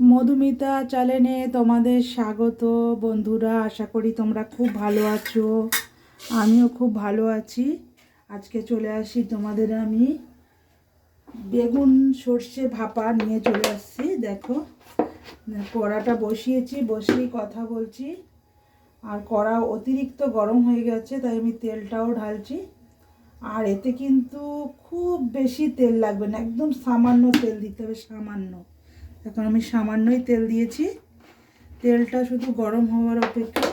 মধুমিতা চ্যানেলে তোমাদের স্বাগত বন্ধুরা। আশা করি তোমরা খুব ভালো আছো। আমিও খুব ভালো আছি। আজকে চলে আসি তোমাদের আমি বেগুন সর্ষে ভাপা নিয়ে চলে আসছি। দেখো, কড়াটা বসিয়েছি, বসিয়ে কথা বলছি। আর কড়া অতিরিক্ত গরম হয়ে গেছে, তাই আমি তেলটাও ঢালছি। আর এতে কিন্তু খুব বেশি তেল লাগবে না, একদম সামান্য তেল দিতে হবে, সামান্য। এখন আমি সামান্যই তেল দিয়েছি। তেলটা শুধু গরম হওয়ার অপেক্ষা।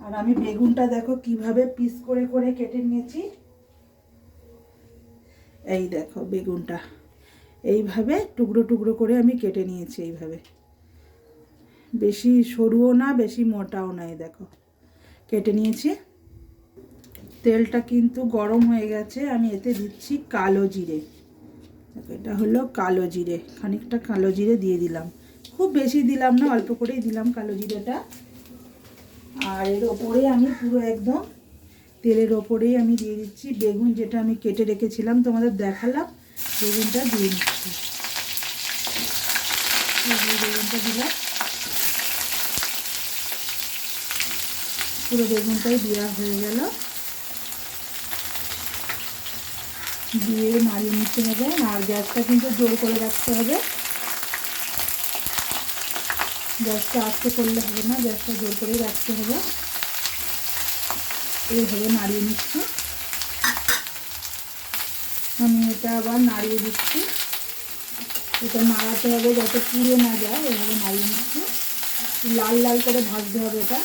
আর আমি বেগুনটা দেখো কীভাবে পিস করে করে কেটে নিয়েছি। এই দেখো বেগুনটা। এইভাবে টুকরো টুকরো করে আমি কেটে নিয়েছি এইভাবে। বেশি সরুও না, বেশি মোটাও নাই দেখো। কেটে নিয়েছি। তেলটা কিন্তু গরম হয়ে গেছে, আমি এতে দিচ্ছি কালো জিরে। এটা হলো কালো জিরে। খানিকটা কালো জিরে দিয়ে দিলাম। খুব বেশি দিলাম না, অল্প করেই দিলাম কালো জিরেটা। আর এর ওপরে আমি পুরো একদম তেলের ওপরেই আমি দিয়ে দিচ্ছি বেগুন, যেটা আমি কেটে রেখেছিলাম, তোমাদের দেখালাম। বেগুনটা দিয়ে দিচ্ছি। বেগুনটা দিলাম। পুরো বেগুনটাই দেওয়া হয়ে গেল। দিয়ে নাড়িয়ে নিতে হবে আর গ্যাসটা কিন্তু জোর করে রাখতে হবে। গ্যাসটা আস্তে করলে হবে না, গ্যাসটা জোর করে রাখতে হবে। এইভাবে নাড়িয়ে নিচ্ছি। আমি এটা আবার নাড়িয়ে দিচ্ছি। এটা নাড়াতে হবে যাতে পুড়ে না যায় এভাবে নাড়িয়ে নিচ্ছি। লাল লাল করে ভাজতে হবে এটা।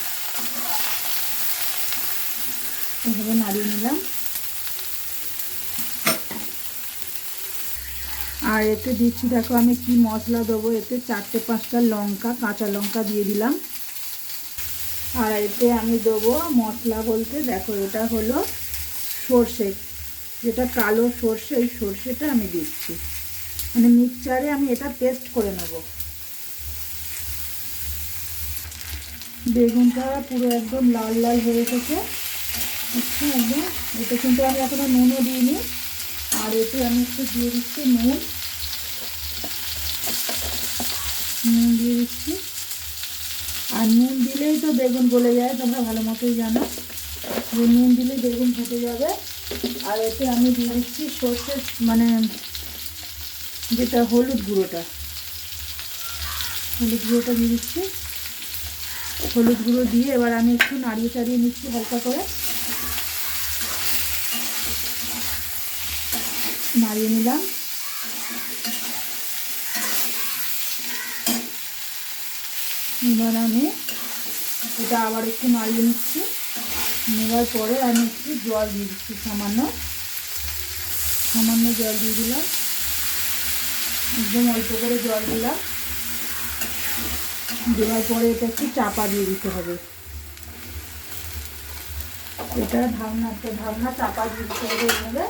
এভাবে নাড়িয়ে নিলাম। আর এতে দিচ্ছি, দেখো আমি কি মশলা দেবো, এতে চারটে পাঁচটা লঙ্কা, কাঁচা লঙ্কা দিয়ে দিলাম। আর এতে আমি দেবো মশলা বলতে, দেখো এটা হলো সর্ষে, যেটা কালো সর্ষে, এই সর্ষেটা আমি দিচ্ছি। মানে মিক্সচারে আমি এটা পেস্ট করে নেব। বেগুনটা পুরো একদম লাল লাল হয়ে এসেছে। আচ্ছা একদম, এটা কিন্তু আমি এখনও নুনও দিইনি। আর এতে আমি একটু দিয়ে দিচ্ছি নুন। নুন দিয়ে দিচ্ছি। আর নুন দিলেই তো বেগুন গলে যায়, তোমরা ভালো মতোই জানো। যে নুন দিলেই বেগুন ফেটে যাবে। আর এতে আমি দিয়ে দিচ্ছি সর্ষে মানে যেটা হলুদ গুঁড়োটা। হলুদ গুঁড়োটা দিয়ে দিচ্ছি। হলুদ গুঁড়ো দিয়ে এবার আমি একটু নাড়িয়ে চাড়িয়ে নিচ্ছি হালকা করে। নাড়িয়ে নিলাম। এবার আমি এটা আবার একটু নাড়িয়ে নিচ্ছি। নেওয়ার পরে আমি একটু জল দিয়ে দিচ্ছি, সামান্য। সামান্য জল দিয়ে দিলাম। একদম অল্প করে জল দিলাম। দেওয়ার পরে এটা একটু চাপা দিয়ে দিতে হবে। এটা ঢাকনা ঢাকনা চাপা দিয়ে দিতে হবে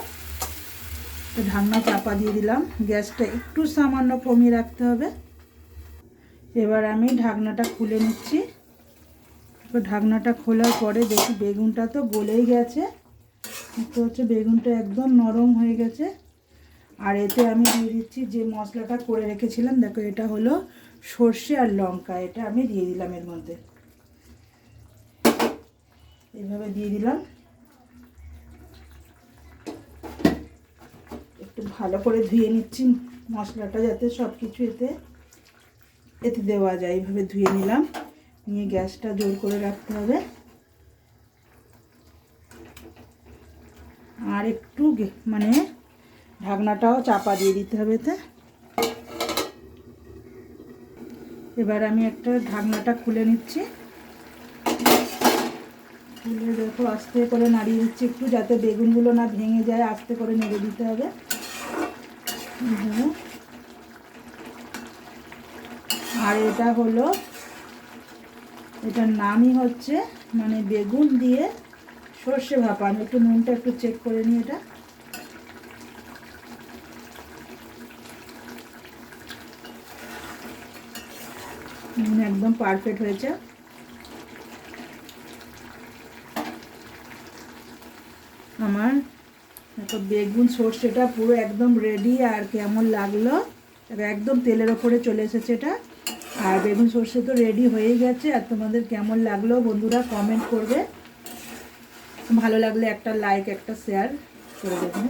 ঢাকনা চাপা দিয়ে দিলাম। গ্যাসটা একটু সামান্য কমিয়ে রাখতে হবে। এবার আমি ঢাকনাটা খুলে নিচ্ছি। ঢাকনাটা খোলার পরে দেখি বেগুনটা তো গলেই গেছে। তো হচ্ছে বেগুনটা একদম নরম হয়ে গেছে। আর এতে আমি দিয়ে দিচ্ছি যে মশলাটা করে রেখেছিলাম, দেখো এটা হলো সর্ষে আর লঙ্কা, এটা আমি দিয়ে দিলাম এর মধ্যে। এভাবে দিয়ে দিলাম। একটু ভালো করে ধুয়ে নিচ্ছি মশলাটা যাতে সব কিছু এতে এতে দেওয়া যায়, এইভাবে ধুয়ে নিলাম। নিয়ে গ্যাসটা জোর করে রাখতে হবে। আর একটু মানে ঢাকনাটাও চাপা দিয়ে দিতে হবে এতে। এবার আমি একটা ঢাকনাটা খুলে নিচ্ছি। খুলে দেখো, আস্তে করে নাড়িয়ে দিচ্ছি একটু, যাতে বেগুনগুলো না ভেঙে যায়, আস্তে করে নেড়ে দিতে হবে। আর এটা হলো, এটার নামই হচ্ছে মানে বেগুন দিয়ে সর্ষে ভাপা আমি একটু নুনটা একটু চেক করে নিই এটা। নুন একদম পারফেক্ট হয়েছে। আমার দেখো বেগুন সর্ষেটা পুরো একদম রেডি আর কেমন লাগল, একদম তেলের ওপরে চলে এসেছে এটা। আর বেগুন সর্ষে তো রেডি হয়ে গেছে। আর তোমাদের কেমন লাগল বন্ধুরা কমেন্ট করবে। ভালো লাগলে একটা লাইক একটা শেয়ার করে দেবেন।